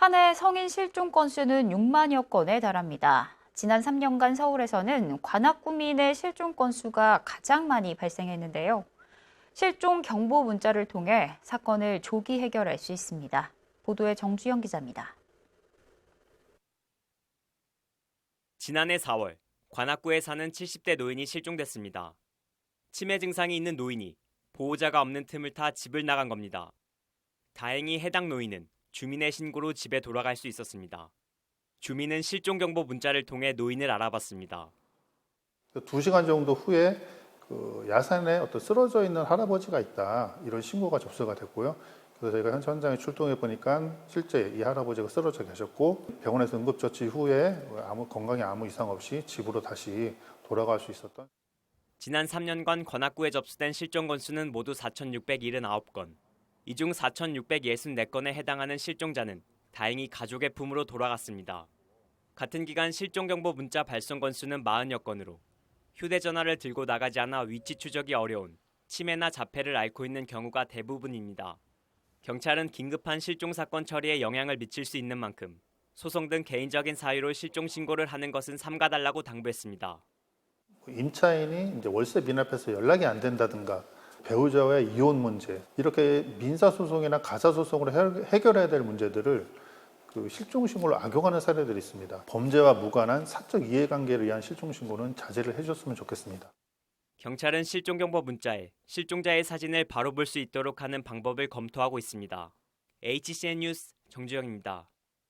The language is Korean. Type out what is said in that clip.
한 해 성인 실종 건수는 6만여 건에 달합니다. 지난 3년간 서울에서는 관악구민의 실종 건수가 가장 많이 발생했는데요. 실종 경보 문자를 통해 사건을 조기 해결할 수 있습니다. 보도에 정주영 기자입니다. 지난해 4월 관악구에 사는 70대 노인이 실종됐습니다. 치매 증상이 있는 노인이 보호자가 없는 틈을 타 집을 나간 겁니다. 다행히 해당 노인은 주민의 신고로 집에 돌아갈 수 있었습니다. 주민은 실종 경보 문자를 통해 노인을 알아봤습니다. 두 시간 정도 후에 그 야산에 어떤 쓰러져 있는 할아버지가 있다 이런 신고가 접수가 됐고요. 그래서 저희가 현- 현장에 출동해 보니까 실제 이 할아버지가 쓰러져 계셨고 병원에서 응급처치 후에 아무 건강에 아무 이상 없이 집으로 다시 돌아갈 수 있었던 지난 3년간 관악구에 접수된 실종 건수는 모두 4,679건. 이 중 4,664건에 해당하는 실종자는 다행히 가족의 품으로 돌아갔습니다. 같은 기간 실종 경보 문자 발송 건수는 40여 건으로 휴대전화를 들고 나가지 않아 위치 추적이 어려운 치매나 자폐를 앓고 있는 경우가 대부분입니다. 경찰은 긴급한 실종 사건 처리에 영향을 미칠 수 있는 만큼 소송 등 개인적인 사유로 실종 신고를 하는 것은 삼가달라고 당부했습니다. 임차인이 이제 월세 미납해서 연락이 안 된다든가 배우자와의 이혼 문제 이렇게 민사 소송이나 가사 소송으로 해- 해결해야 될 문제들을 그 실종 신고를 악용하는 사례들이 있습니다. 범죄와 무관한 사적 이해관계를 위한 실종 신고는 자제를 해줬으면 좋겠습니다. 경찰은 실종 경보 문자에 실종자의 사진을 바로 볼 수 있도록 하는 방법을 검토하고 있습니다. HCN 뉴스 정주영입니다.